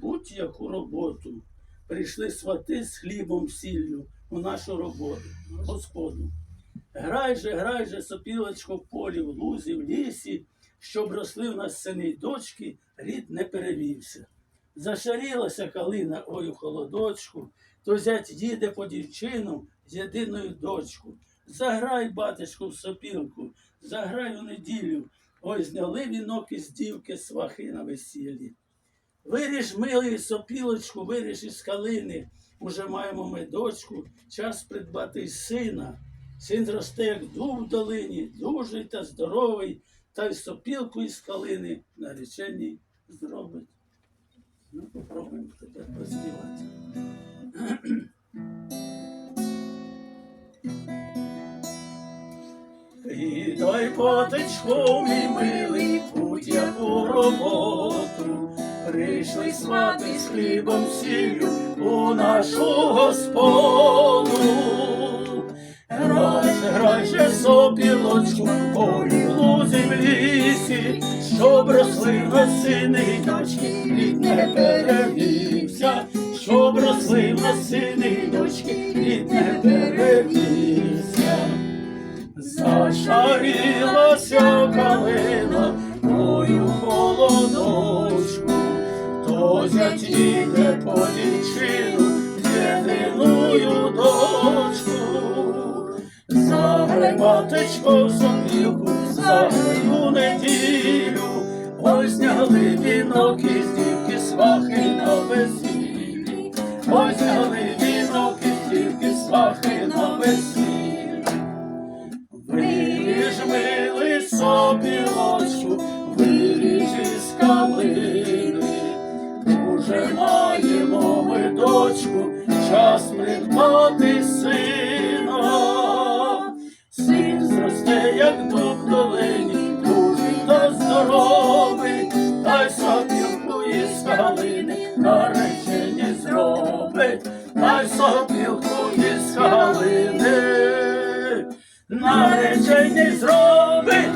будь-яку роботу. Прийшли свати з хлібом сіллю у нашу роботу, Господу. Грай же, грай же, сопілочко в полі, в лузі, в лісі, щоб росли в нас сини й дочки, рід не перевівся. Зашарілася калина, ой у холодочку, то зять їде по дівчину з єдиною дочку. Заграй, батечку, в сопілку, заграй у неділю, ой, зняли вінок із дівки свахи на весіллі. Виріж, милий сопілочку, виріж із калини. Уже маємо ми дочку, час придбати сина. Син зросте, як дуб в долині, дужий та здоровий, та й сопілку із калини нареченій зробить. Ну, попробуємо тепер поспівати. Кидай потечку, мій милий, Прийшли свати з хлібом сіллю у нашу господу. Грайше, грайше сопілочку, ой, в лузі в лісі, щоб росли на сини й дочки, рід не перевівся, щоб росли на сини й дочки, рід не перевівся. Зашарілася калина то зять їде по дівчину єдиною дочку. Заграй, матечко, сопілку, заграй у неділю, ой, зняли вінок із дівки свахи на весіллі, ой, зняли вінок із дівки свахи на весіллі. Виріж, милий сопілочку, виріж із калини. Дочку, час придбати сина. Син зросте, як дуб в долині, дужий та здоровий, та й сопілку із калини наречені зробить, та й сопілку із калини наречені зробить.